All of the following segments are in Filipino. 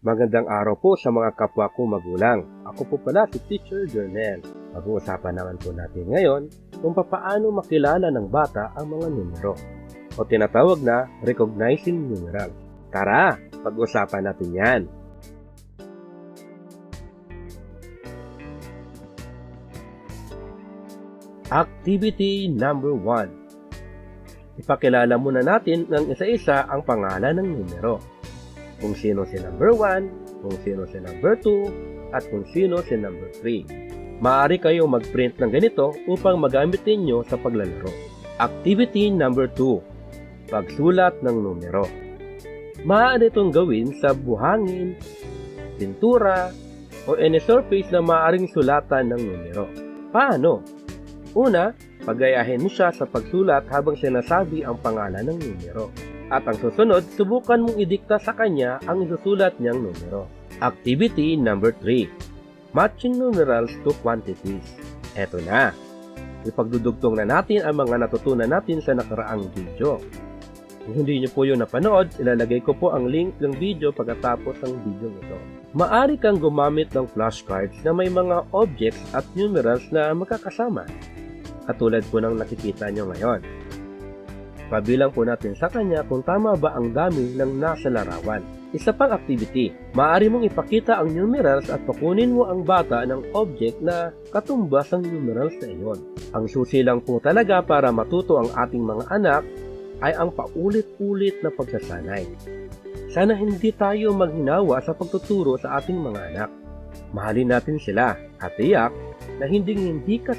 Magandang araw po sa mga kapwa ko magulang. Ako po pala si Teacher Jonel. Pag-uusapan naman po natin ngayon kung papaano makilala ng bata ang mga numero o tinatawag na recognizing numeral. Tara, pag-usapan natin yan. Activity number 1 Ipakilala muna natin ng isa-isa ang pangalan ng numero kung sino si number 1, kung sino si number 2, at kung sino si number 3. Maaari kayong mag-print ng ganito upang magamit ninyo sa paglalaro. Activity number 2. Pagsulat ng numero. Maaari itong gawin sa buhangin, pintura, o any surface na maaaring sulatan ng numero. Paano? Una, pagayahin mo siya sa pagsulat habang sinasabi ang pangalan ng numero. At ang susunod, subukan mong idikta sa kanya ang isusulat niyang numero. Activity number 3. Matching numerals to quantities. Eto na. Ipagdudugtong na natin ang mga natutunan natin sa nakaraang video. Kung hindi niyo po yun napanood, ilalagay ko po ang link ng video pagkatapos ng video ito. Maari kang gumamit ng flashcards na may mga objects at numerals na magkakasama. Katulad po ng nakikita nyo ngayon. Pabilang po natin sa kanya kung tama ba ang dami ng nasa larawan. Isa pang activity, maaari mong ipakita ang numerals at pakunin mo ang bata ng object na katumbas ang numerals na iyon. Ang susi lang po talaga para matuto ang ating mga anak ay ang paulit-ulit na pagsasanay. Sana hindi tayo maghinawa sa pagtuturo sa ating mga anak. Mahalin natin sila at tiyak na hindi hindi ka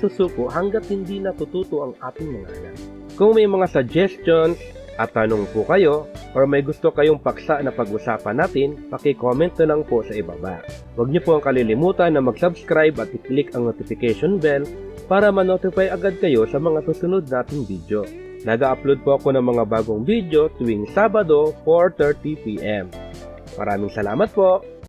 hanggat hindi natututo ang ating mga anak. Kung may mga suggestions at tanong po kayo or may gusto kayong paksa na pag-usapan natin, paki-comment na lang po sa ibaba. Huwag niyo po ang kalilimutan na mag-subscribe at i-click ang notification bell para ma-notify agad kayo sa mga susunod nating video. Nag-upload po ako ng mga bagong video tuwing Sabado 4.30pm. Maraming salamat po!